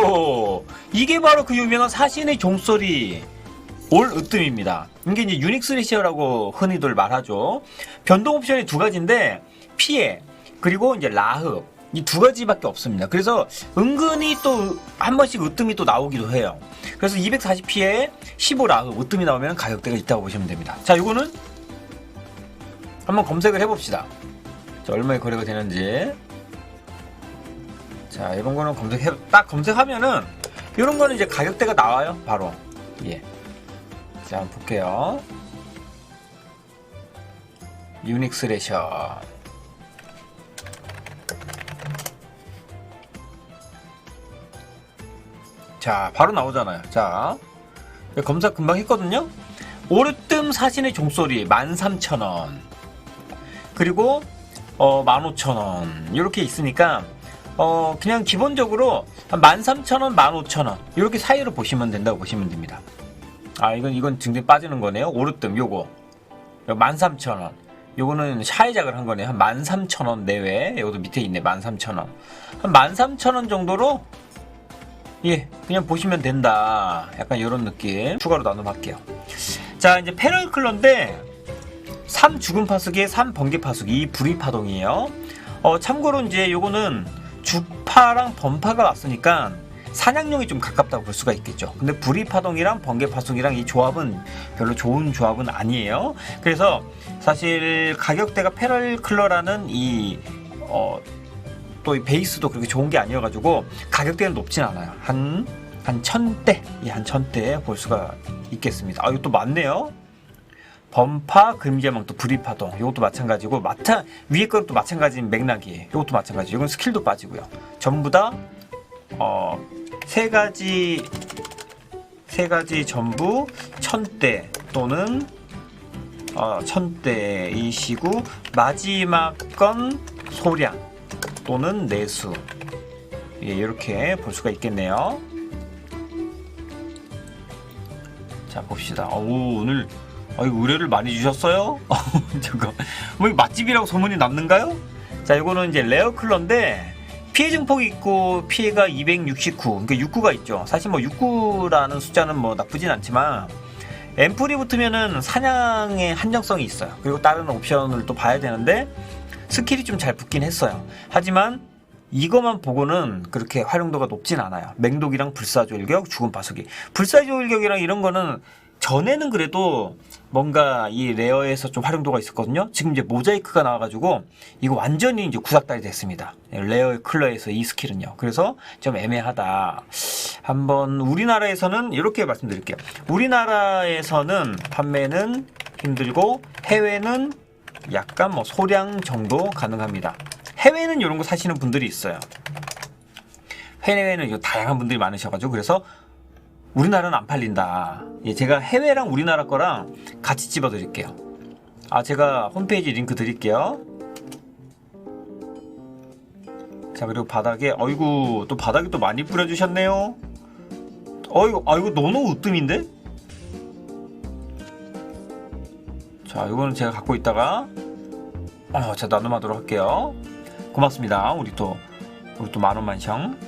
오, 이게 바로 그 유명한 사신의 종소리 올 으뜸입니다. 이게 이제 유닉 스레시어라고 흔히들 말하죠. 변동 옵션이 두 가지인데 피해 그리고 이제 라흡 이 두 가지밖에 없습니다. 그래서 은근히 또 한 번씩 으뜸이 또 나오기도 해요. 그래서 240피에 15 라흡 으뜸이 나오면 가격대가 있다고 보시면 됩니다. 자, 이거는 한번 검색을 해봅시다. 자, 얼마에 거래가 되는지. 자, 이런 거는 검색해, 딱 검색하면은, 이런 거는 이제 가격대가 나와요, 바로. 예. 자, 한번 볼게요. 유닉 스 레셔. 자, 바로 나오잖아요. 자, 검색 금방 했거든요. 오르뜸 사신의 종소리 13,000원. 그리고 어 15,000원. 이렇게 있으니까 어 그냥 기본적으로 한 13,000원, 15,000원. 이렇게 사이로 보시면 된다고 보시면 됩니다. 아, 이건 이건 증대 빠지는 거네요. 오르뜸 요거. 13,000원. 요거는 샤이작을 한 거네요. 한 13,000원 내외. 요것도 밑에 있네. 13,000원. 한 13,000원 정도로 예, 그냥 보시면 된다. 약간 이런 느낌. 추가로 나눔할게요. 자, 이제 패럴 클러인데 3 죽음 파수기에 3 번개 파수기 이 불이 파동이에요. 어, 참고로 이제 요거는 주파랑 번파가 왔으니까 사냥용이 좀 가깝다고 볼 수가 있겠죠. 근데 불이 파동이랑 번개 파수기랑 이 조합은 별로 좋은 조합은 아니에요. 그래서 사실 가격대가 패럴 클러라는 이 어, 또 이 베이스도 그렇게 좋은 게 아니어가지고 가격대는 높진 않아요. 한, 한 천대, 예, 한 천대 볼 수가 있겠습니다. 아, 이거 또 많네요. 범파, 그림자망, 또 불입파동. 이것도 마찬가지고, 마찬, 위에 거는 또 마찬가지인 맥락이에요. 이것도 마찬가지. 이건 스킬도 빠지고요. 전부 다, 어, 세 가지, 세 가지 전부 천대 또는, 어, 천대이시고, 마지막 건 소량. 또는 내수 예, 이렇게 볼 수가 있겠네요. 자 봅시다. 오 오늘 아이 의뢰를 많이 주셨어요? 잠깐 뭐 이거 맛집이라고 소문이 났는가요? 자 이거는 이제 레어 클러인데 피해 증폭이 있고 피해가 269 그러니까 69가 있죠. 사실 뭐 69라는 숫자는 뭐 나쁘진 않지만 앰플이 붙으면은 사냥의 한정성이 있어요. 그리고 다른 옵션을 또 봐야 되는데 스킬이 좀 잘 붙긴 했어요. 하지만 이것만 보고는 그렇게 활용도가 높진 않아요. 맹독이랑 불사조일격, 죽은 파수기. 불사조일격이랑 이런 거는 전에는 그래도 뭔가 이 레어에서 좀 활용도가 있었거든요. 지금 이제 모자이크가 나와가지고 이거 완전히 이제 구닥다리 됐습니다. 레어 클러에서 이 스킬은요. 그래서 좀 애매하다. 한번 우리나라에서는 이렇게 말씀드릴게요. 우리나라에서는 판매는 힘들고 해외는 약간 뭐 소량 정도 가능합니다. 해외는 이런 거 사시는 분들이 있어요. 해외는 다양한 분들이 많으셔가지고 그래서 우리나라는 안 팔린다. 예, 제가 해외랑 우리나라 거랑 같이 집어 드릴게요. 아 제가 홈페이지 링크 드릴게요. 자 그리고 바닥에 어이구 또 바닥에 또 많이 뿌려주셨네요. 어이구 아 이거 너무 으뜸인데? 자, 이거는 제가 갖고 있다가 어, 제가 나눔하도록 할게요. 고맙습니다. 우리 또 우리 또 만원만성.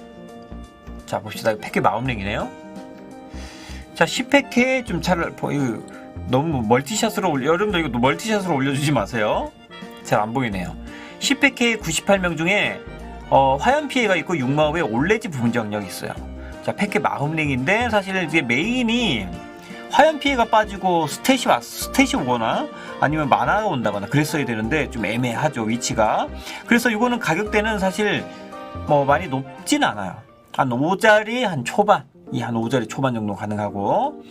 자, 봅시다. 패킷 마음랭이네요. 자, 10패킷 좀잘 보이 너무 멀티샷으로 올려 여러분들 이거 멀티샷으로 올려주지 마세요. 잘 안 보이네요. 10패킷 98명 중에 어, 화염 피해가 있고 6마법에 올레지 부분 정력이 있어요. 자, 패킷 마음랭인데 사실 이제 메인이 화염 피해가 빠지고 스탯이 왔, 스탯이 오거나 아니면 만화가 온다거나 그랬어야 되는데 좀 애매하죠 위치가 그래서 이거는 가격대는 사실 뭐 많이 높진 않아요 한 5자리 한 초반 이 한 5자리 초반 정도 가능하고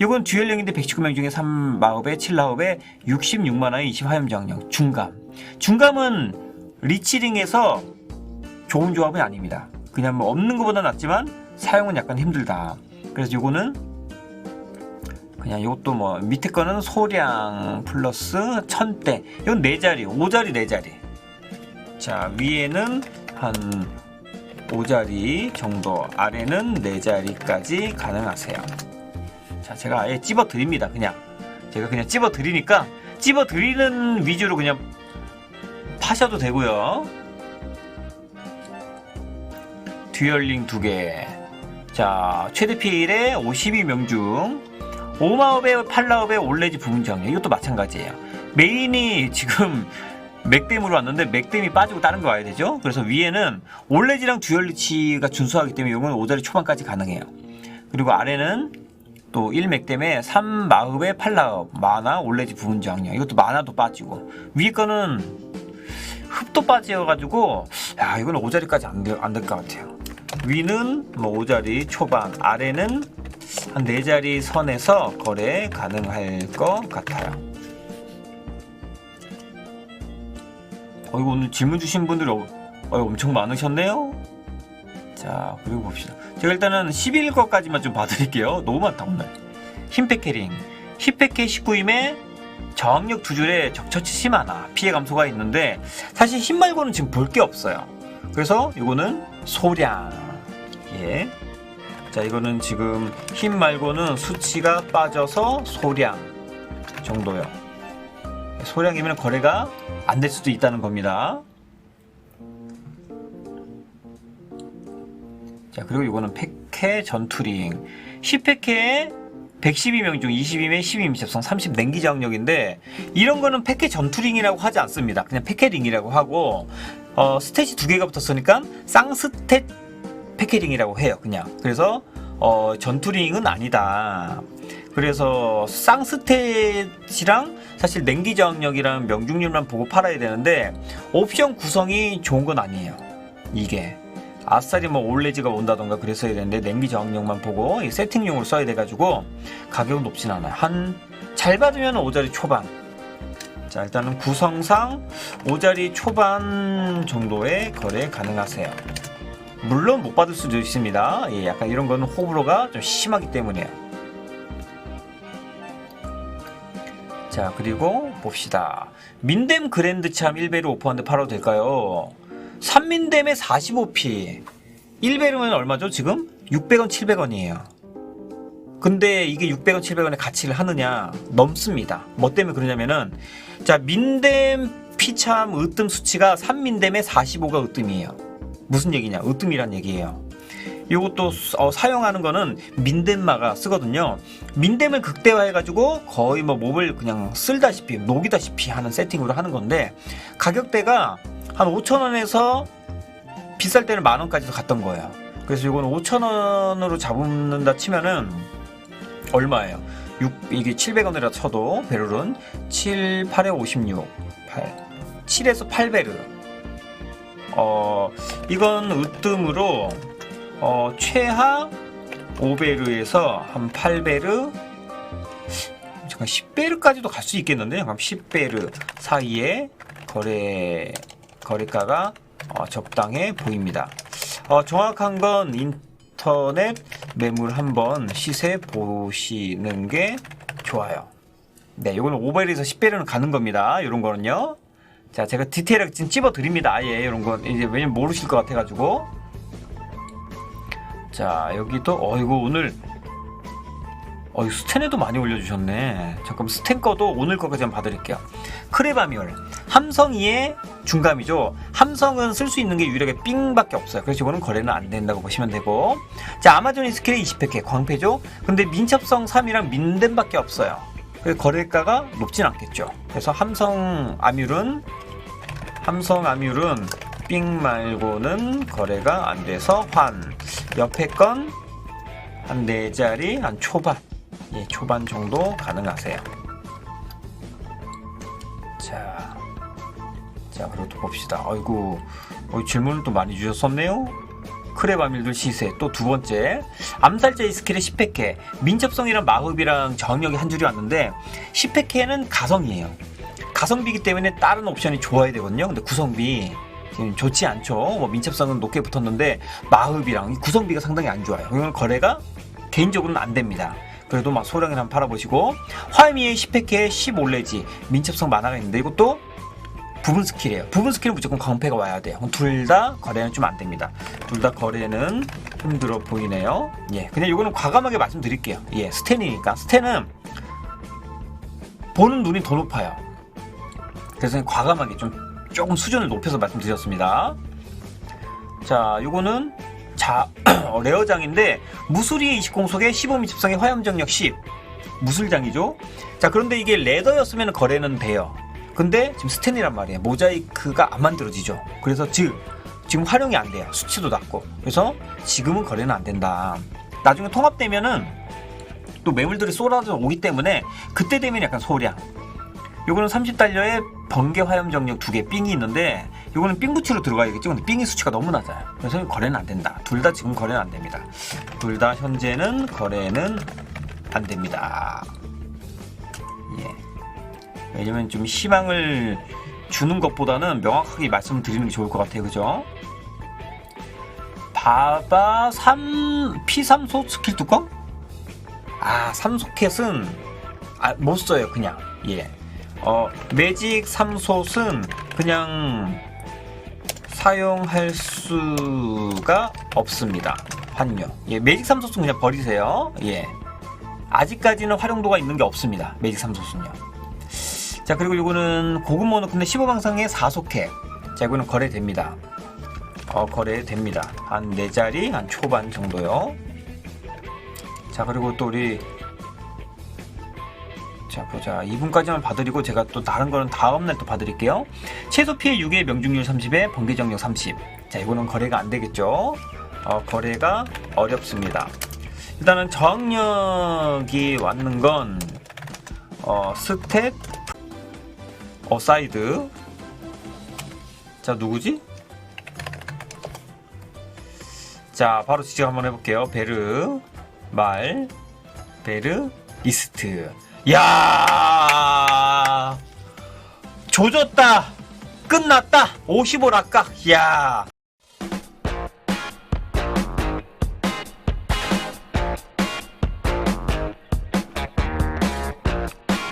이건 듀얼링인데 119명 중에 3마법에 7라업에 66만원에 20 화염 정력 중감. 중감은 리치링에서 좋은 조합이 아닙니다. 그냥 뭐 없는 것보다 낫지만 사용은 약간 힘들다. 그래서 이거는 그냥 이것도 뭐 밑에 거는 소량 플러스 천대. 이건 네 자리 5자리 4자리. 자 위에는 한 5자리 정도 아래는 4자리까지 가능하세요. 자 제가 아예 찝어 드립니다 그냥. 제가 그냥 찝어 드리니까 찝어 드리는 위주로 그냥 파셔도 되고요. 듀얼링 두개. 자, 최대 피일의 52명 중 5마업에 8라업에 올레지 부분 정리 이것도 마찬가지예요. 메인이 지금 맥댐으로 왔는데 맥댐이 빠지고 다른 거 와야 되죠. 그래서 위에는 올레지랑 듀얼리치가 준수하기 때문에 이건 5자리 초반까지 가능해요. 그리고 아래는 또 1맥댐에 3마흡에 8라업 마나 올레지 부분 정리 이것도 마나도 빠지고 위에 거는 흡도 빠져가지고 야 이건 5자리까지 안될 것 같아요. 위는 뭐 5자리 초반, 아래는 한 4자리 선에서 거래 가능할 것 같아요. 어, 이거 오늘 질문 주신 분들이 어, 어, 엄청 많으셨네요. 자, 그리고 봅시다. 제가 일단은 11일 것까지만 좀 봐드릴게요. 너무 많다, 오늘. 흰패캐링. 흰패캐 19임에 저항력 두 줄에 적처치 심하나 피해 감소가 있는데 사실 흰 말고는 지금 볼 게 없어요. 그래서 이거는 소량. 예. 자, 이거는 지금 흰 말고는 수치가 빠져서 소량 정도요. 소량이면 거래가 안 될 수도 있다는 겁니다. 자, 그리고 이거는 팩해 전투링. 10팩해 112명 중 22명 12임 접성 30 냉기 저항력인데 이런 거는 팩해 전투링이라고 하지 않습니다. 그냥 팩해링이라고 하고 어, 스탯이 두 개가 붙었으니까 쌍스탯 패키링이라고 해요. 그냥. 그래서 어, 전투링은 아니다. 그래서 쌍스탯이랑 사실 냉기 저항력이랑 명중률만 보고 팔아야 되는데 옵션 구성이 좋은 건 아니에요. 이게 아싸리 뭐 올레지가 온다던가 그랬어야 되는데 냉기 저항력만 보고 이 세팅용으로 써야 돼가지고 가격은 높진 않아요. 한 잘 받으면 5자리 초반. 자 일단은 구성상 5자리 초반 정도의 거래 가능하세요. 물론 못 받을 수도 있습니다. 예, 약간 이런 거는 호불호가 좀 심하기 때문에요. 자, 그리고 봅시다. 민댐 그랜드 참 1배로 오퍼한데 팔아도 될까요? 3민댐에 45p. 1배로면 얼마죠, 지금? 600원, 700원이에요. 근데 이게 600원, 700원의 가치를 하느냐? 넘습니다. 뭐 때문에 그러냐면은, 자, 민댐 피참 으뜸 수치가 3민댐에 45가 으뜸이에요. 무슨 얘기냐? 으뜸이란 얘기예요. 이것도 어, 사용하는 거는 민댐마가 쓰거든요. 민댐을 극대화해가지고 거의 뭐 몹을 그냥 쓸다시피 녹이다시피 하는 세팅으로 하는 건데 가격대가 한 5천 원에서 비쌀 때는 만 원까지도 갔던 거예요. 그래서 이거는 5천 원으로 잡는다 치면은 얼마예요? 6, 이게 700원이라 쳐도 베를은 7, 8에 56, 8, 7에서 8베르. 어, 이건 으뜸으로 어, 최하 5베르에서 한 8베르 잠깐 10베르까지도 갈 수 있겠는데 잠깐 10베르 사이에 거래 거래가가 어, 적당해 보입니다. 어, 정확한 건 인터넷 매물 한번 시세 보시는 게 좋아요. 네, 이거는 5베르에서 10베르는 가는 겁니다. 이런 거는요. 자, 제가 디테일하게 지금 찝어 드립니다. 아예 이런 건 이제 왜냐면 모르실 것 같아가지고. 자, 여기도 어 이거 오늘 어, 스탠에도 많이 올려주셨네. 잠깐 스탠 거도 오늘 거까지 한번 봐드릴게요. 크레바미얼 함성이의 중감이죠. 함성은 쓸 수 있는 게 유일하게 삥밖에 없어요. 그래서 이거는 거래는 안 된다고 보시면 되고. 자, 아마존 이스킬의 20회 광패죠. 근데 민첩성 3이랑 민댐밖에 없어요. 그래서 거래가가 높진 않겠죠. 그래서 함성 아뮬은 함성 아뮬은 삥 말고는 거래가 안 돼서 환. 옆에 건 한 네 자리 한 초반. 예, 초반 정도 가능하세요. 자, 자, 그리고 또 봅시다. 아이고, 어, 질문을 또 많이 주셨었네요. 크레바밀들 시세 또 두 번째 암살자 이스킬의 10팩해 민첩성이랑 마흡이랑 저항력이 한 줄이 왔는데 10팩해는 가성이에요 가성비기 때문에 다른 옵션이 좋아야 되거든요 근데 구성비 지금 좋지 않죠 뭐 민첩성은 높게 붙었는데 마흡이랑 구성비가 상당히 안 좋아요 이건 거래가 개인적으로는 안 됩니다 그래도 막 소량을 한번 팔아보시고 화미의 10팩해 10올레지 민첩성 만화가 있는데 이것도 부분 스킬이에요. 부분 스킬은 무조건 광패가 와야 돼요. 둘 다 거래는 좀 안 됩니다. 둘 다 거래는 힘들어 보이네요. 예, 그냥 이거는 과감하게 말씀드릴게요. 예, 스탠이니까 스탠은 보는 눈이 더 높아요. 그냥 과감하게 좀 조금 수준을 높여서 말씀드렸습니다. 자, 이거는 자, 레어장인데 무수리의 20공 속에 15미 집성의 화염정력 10. 무술장이죠. 자, 그런데 이게 레더였으면 거래는 돼요. 근데 지금 스텐이란 말이에요. 모자이크가 안 만들어지죠. 그래서 즉 지금 활용이 안 돼요. 수치도 낮고. 그래서 지금은 거래는 안 된다. 나중에 통합되면은 또 매물들이 쏟아져 오기 때문에 그때 되면 약간 소량. 요거는 30달러에 번개 화염 정력 두 개 삥이 있는데 요거는 삥 부치로 들어가야겠죠. 근데 삥의 수치가 너무 낮아요. 그래서 거래는 안 된다. 둘 다 지금 거래는 안 됩니다. 둘 다 현재는 거래는 안 됩니다. 예. 왜냐면 좀 희망을 주는 것보다는 명확하게 말씀을 드리는 게 좋을 것 같아요. 그죠? 바바 3 P3소 스킬 뚜껑? 아, 삼소켓은 아, 못 써요, 그냥. 예. 어, 매직 삼솥은 그냥 사용할 수가 없습니다. 환요. 예, 매직 삼솥은 그냥 버리세요. 예. 아직까지는 활용도가 있는 게 없습니다. 매직 삼솥은요. 자, 그리고 이거는 고급 모노크인데 15방상의 4속해. 자, 이거는 거래됩니다. 어, 거래됩니다. 한 4자리, 한 초반 정도요. 자, 그리고 또 우리 자 보자. 2분까지만 봐드리고 제가 또 다른 거는 다음날 또 봐드릴게요. 최소 피해 6에 명중률 30에 번개 정력 30자 이거는 거래가 안 되겠죠? 어, 거래가 어렵습니다. 일단은 저항력이 왔는 건 어, 스탯 어 사이드. 자 누구지? 자 바로 지적 한번 해볼게요. 베르 말 베르 이스트 야. 조졌다. 끝났다. 55 락각. 야